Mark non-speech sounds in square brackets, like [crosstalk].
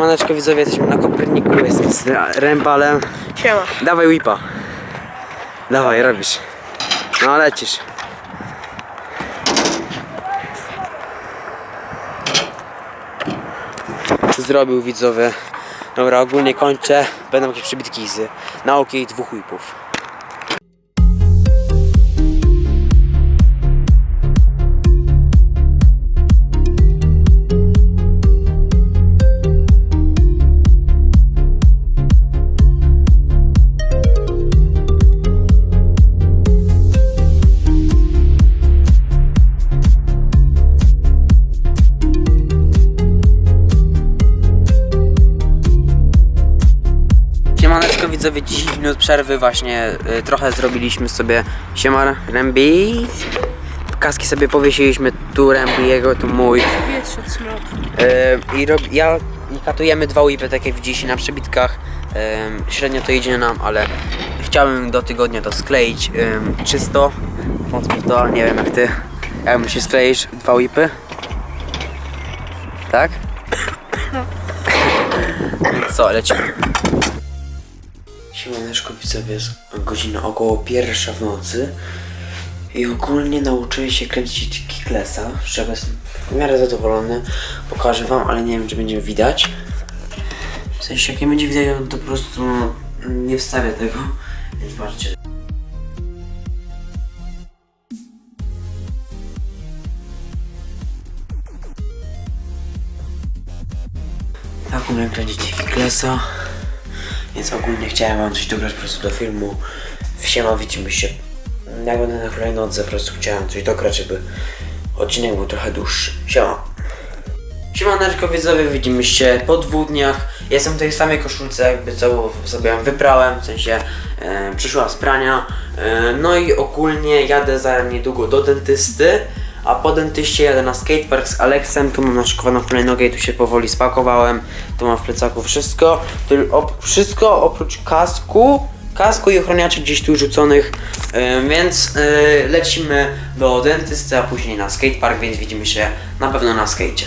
Siemaneczko widzowie, jesteśmy na Koperniku, jestem z Rębalem. Siema. Dawaj whipa. Dawaj, robisz. No lecisz. Zrobił widzowie. Dobra, ogólnie kończę. Będą jakieś przybitki z nauki i dwóch whipów. Siemaneczko widzowie, 10 minut przerwy właśnie y, trochę zrobiliśmy sobie Siemar Rembi Kaski sobie powiesiliśmy, tu Rembiego, tu mój Wietrze, smrok. y, I rob, ja i katujemy dwa whipy, tak jak widzicie na przebitkach y, Średnio to idzie nam, ale chciałbym do tygodnia to skleić y, czysto w to, nie wiem jak ty Jak myślisz skleisz dwa whipy? Tak? [coughs] Co, lecimy Siemaneczko widzowie, jest godzina około pierwsza w nocy i ogólnie nauczyłem się kręcić kicklessa, z czego jestem w miarę zadowolony. Pokażę wam, ale nie wiem czy będzie widać. W sensie jak nie będzie widać, to po prostu nie wstawię tego, więc patrzcie. Tak umiem kręcić kicklessa. Więc ogólnie chciałem wam coś dograć po prostu do filmu. Siema widzimy się. Jak będę na hulajnodze, po prostu chciałem coś dograć, żeby odcinek był trochę dłuższy. Siema. Siemaneczko widzowie, widzimy się po dwóch dniach. Jestem w tej samej koszulce, jakby co sobie wyprałem, w sensie e, przyszła z prania. E, no i ogólnie jadę za niedługo do dentysty. A po dentyście jadę na skatepark z Aleksem, tu mam naszykowaną hulajnogę i tu się powoli spakowałem. Tu mam w plecaku wszystko, Tyl- op- wszystko oprócz kasku, kasku i ochroniaczy gdzieś tu rzuconych, Ym, więc y, lecimy do dentysty, a później na skatepark, więc widzimy się na pewno na skate.